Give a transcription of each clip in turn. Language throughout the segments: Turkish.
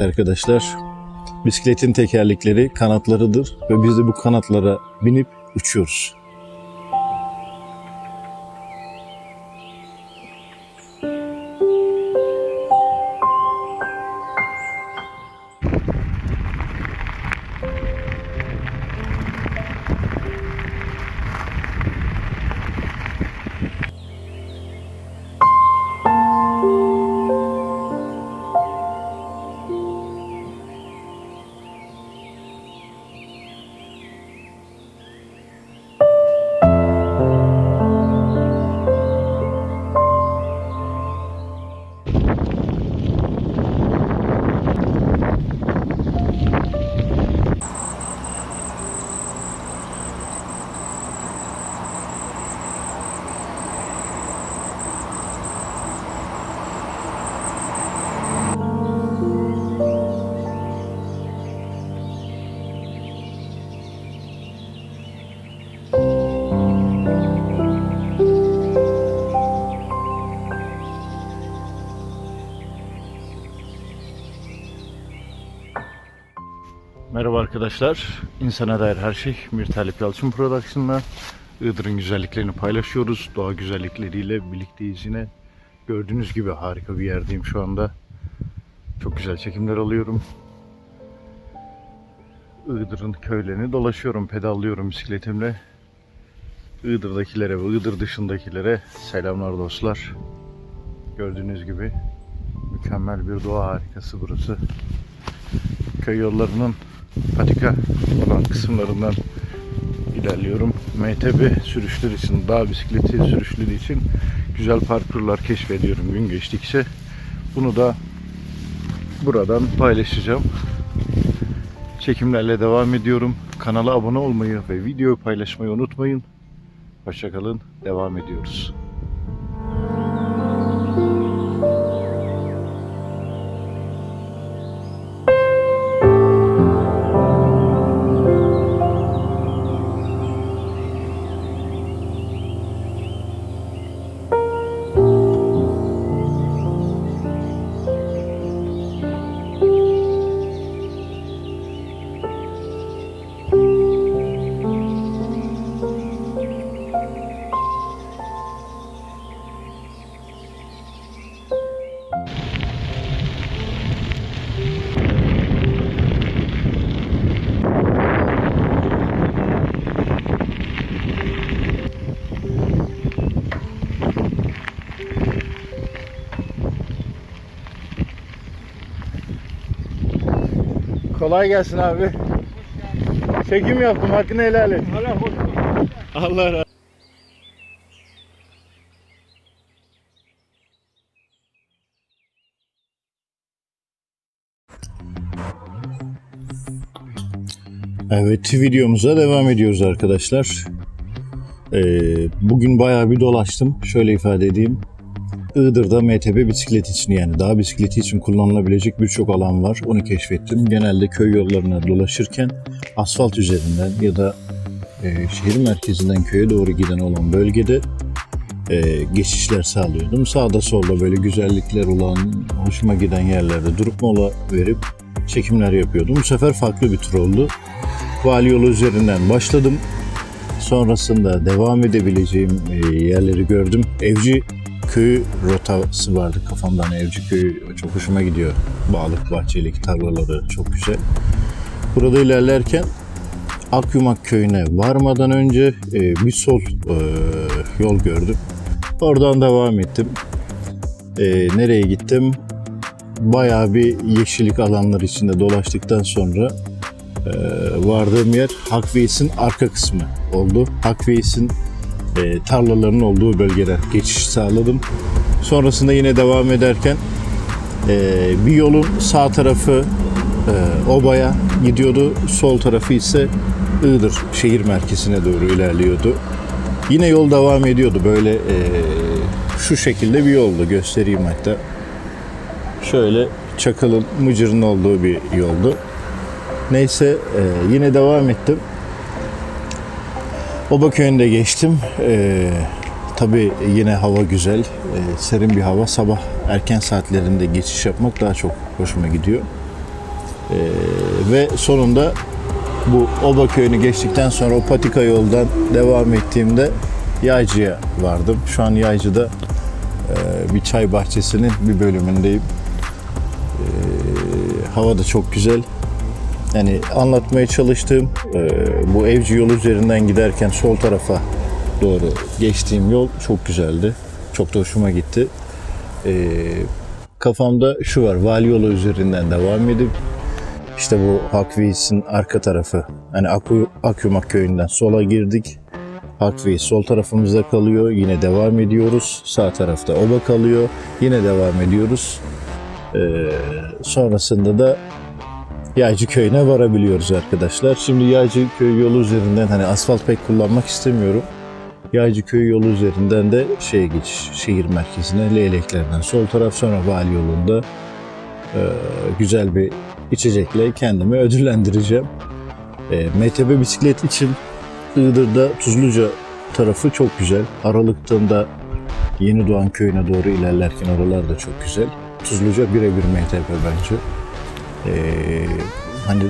Arkadaşlar bisikletin tekerlekleri kanatlarıdır ve biz de bu kanatlara binip uçuyoruz. Merhaba arkadaşlar. İnsana dair her şey Mir Talip Yalçın Production'la Iğdır'ın güzelliklerini paylaşıyoruz. Doğa güzellikleriyle birlikteyiz yine. Gördüğünüz gibi harika bir yerdeyim şu anda. Çok güzel çekimler alıyorum. Iğdır'ın köylerini dolaşıyorum, pedallıyorum bisikletimle. Iğdır'dakilere ve Iğdır dışındakilere selamlar dostlar. Gördüğünüz gibi mükemmel bir doğa harikası burası. Köy yollarının patika olan kısımlarından ilerliyorum. MTB sürüşler için, dağ bisikleti sürüşleri için güzel parkurlar keşfediyorum gün geçtikçe. Bunu da buradan paylaşacağım. Çekimlerle devam ediyorum. Kanala abone olmayı ve videoyu paylaşmayı unutmayın. Hoşçakalın. Devam ediyoruz. Kolay gelsin abi. Çekim yaptım. Hakkını helal et. Allah razı Evet videomuza devam ediyoruz arkadaşlar. Ee, bugün bayağı bir dolaştım. Şöyle ifade edeyim. Iğdır'da MTB bisiklet için yani dağ bisikleti için kullanılabilecek birçok alan var. Onu keşfettim. Genelde köy yollarına dolaşırken asfalt üzerinden ya da e, şehir merkezinden köye doğru giden olan bölgede e, geçişler sağlıyordum. Sağda solda böyle güzellikler olan, hoşuma giden yerlerde durup mola verip çekimler yapıyordum. Bu sefer farklı bir tur oldu. Vali yolu üzerinden başladım. Sonrasında devam edebileceğim e, yerleri gördüm. Evci köyü rotası vardı kafamdan. Evci köyü çok hoşuma gidiyor. Bağlık bahçelik tarlaları çok güzel. Burada ilerlerken Akyumak köyüne varmadan önce e, bir sol e, yol gördüm. Oradan devam ettim. E, nereye gittim? Bayağı bir yeşillik alanlar içinde dolaştıktan sonra e, vardığım yer Hakveys'in arka kısmı oldu. Hakveys'in e, tarlaların olduğu bölgede geçiş sağladım. Sonrasında yine devam ederken e, bir yolun sağ tarafı e, obaya gidiyordu. Sol tarafı ise Iğdır şehir merkezine doğru ilerliyordu. Yine yol devam ediyordu. Böyle e, şu şekilde bir yoldu. Göstereyim hatta. Şöyle çakılın, mıcırın olduğu bir yoldu. Neyse e, yine devam ettim. Oba köyünde geçtim. E, tabii yine hava güzel. E, serin bir hava. Sabah erken saatlerinde geçiş yapmak daha çok hoşuma gidiyor. Ee, ve sonunda bu Oba köyünü geçtikten sonra o patika yoldan devam ettiğimde Yaycı'ya vardım. Şu an Yaycı'da e, bir çay bahçesinin bir bölümündeyim. Ee, hava da çok güzel. Yani anlatmaya çalıştığım e, bu evci yolu üzerinden giderken sol tarafa doğru geçtiğim yol çok güzeldi. Çok da hoşuma gitti. Ee, kafamda şu var. Vali yolu üzerinden devam edip işte bu Hakviis'in arka tarafı. Hani Akü, Akümak köyünden sola girdik. Hakviis sol tarafımızda kalıyor. Yine devam ediyoruz. Sağ tarafta Oba kalıyor. Yine devam ediyoruz. Ee, sonrasında da Yaycı köyüne varabiliyoruz arkadaşlar. Şimdi Yaycı köy yolu üzerinden hani asfalt pek kullanmak istemiyorum. Yaycı köy yolu üzerinden de şeye geçiş, şehir merkezine Leyleklerden sol taraf sonra vali yolunda e, güzel bir içecekle kendimi ödüllendireceğim. E, MTB bisiklet için Iğdır'da Tuzluca tarafı çok güzel. Aralık'tan da Yeni Doğan köyüne doğru ilerlerken oralar da çok güzel. Tuzluca birebir MTB bence. Ee, hani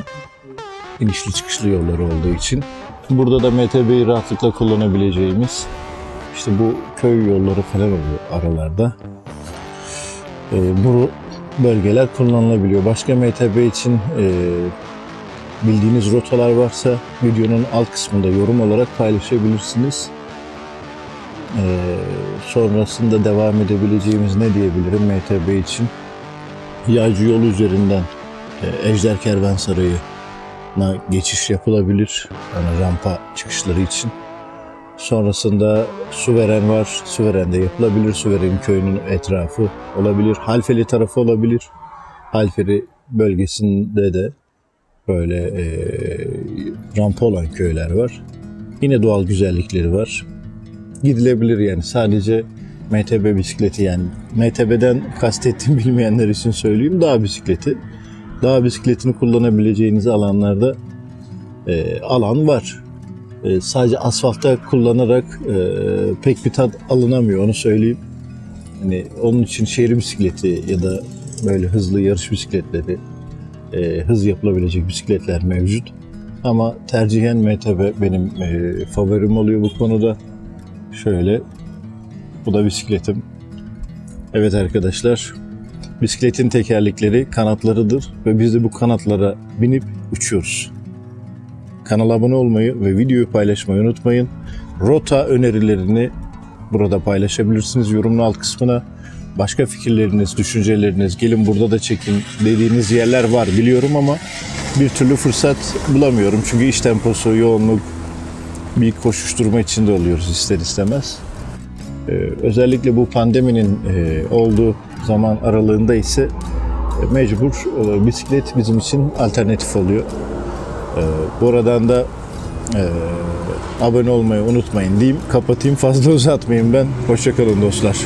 inişli çıkışlı yolları olduğu için. Burada da MTB'yi rahatlıkla kullanabileceğimiz işte bu köy yolları falan oluyor aralarda. Ee, bu bölgeler kullanılabiliyor. Başka MTB için e, bildiğiniz rotalar varsa videonun alt kısmında yorum olarak paylaşabilirsiniz. Ee, sonrasında devam edebileceğimiz ne diyebilirim MTB için? Yaycı yolu üzerinden e, Ejder Kervansarayı'na geçiş yapılabilir. Yani rampa çıkışları için. Sonrasında Suveren var. Suveren'de yapılabilir. Suveren köyünün etrafı olabilir. Halfeli tarafı olabilir. Halfeli bölgesinde de böyle e, rampa olan köyler var. Yine doğal güzellikleri var. Gidilebilir yani sadece MTB bisikleti yani MTB'den kastettiğim bilmeyenler için söyleyeyim dağ bisikleti. Dağ bisikletini kullanabileceğiniz alanlarda e, alan var. E, sadece asfaltta kullanarak e, pek bir tat alınamıyor onu söyleyeyim. Hani onun için şehir bisikleti ya da böyle hızlı yarış bisikletleri, e, hız yapılabilecek bisikletler mevcut. Ama tercihen MTB benim e, favorim oluyor bu konuda. Şöyle, bu da bisikletim. Evet arkadaşlar, bisikletin tekerlekleri kanatlarıdır ve biz de bu kanatlara binip uçuyoruz. Kanala abone olmayı ve videoyu paylaşmayı unutmayın. Rota önerilerini burada paylaşabilirsiniz yorumun alt kısmına. Başka fikirleriniz, düşünceleriniz, gelin burada da çekin dediğiniz yerler var biliyorum ama bir türlü fırsat bulamıyorum. Çünkü iş temposu, yoğunluk, bir koşuşturma içinde oluyoruz ister istemez. Ee, özellikle bu pandeminin e, olduğu zaman aralığında ise e, mecbur e, bisiklet bizim için alternatif oluyor. Ee, buradan da e, abone olmayı unutmayın diyeyim. Kapatayım fazla uzatmayayım ben. Hoşçakalın dostlar.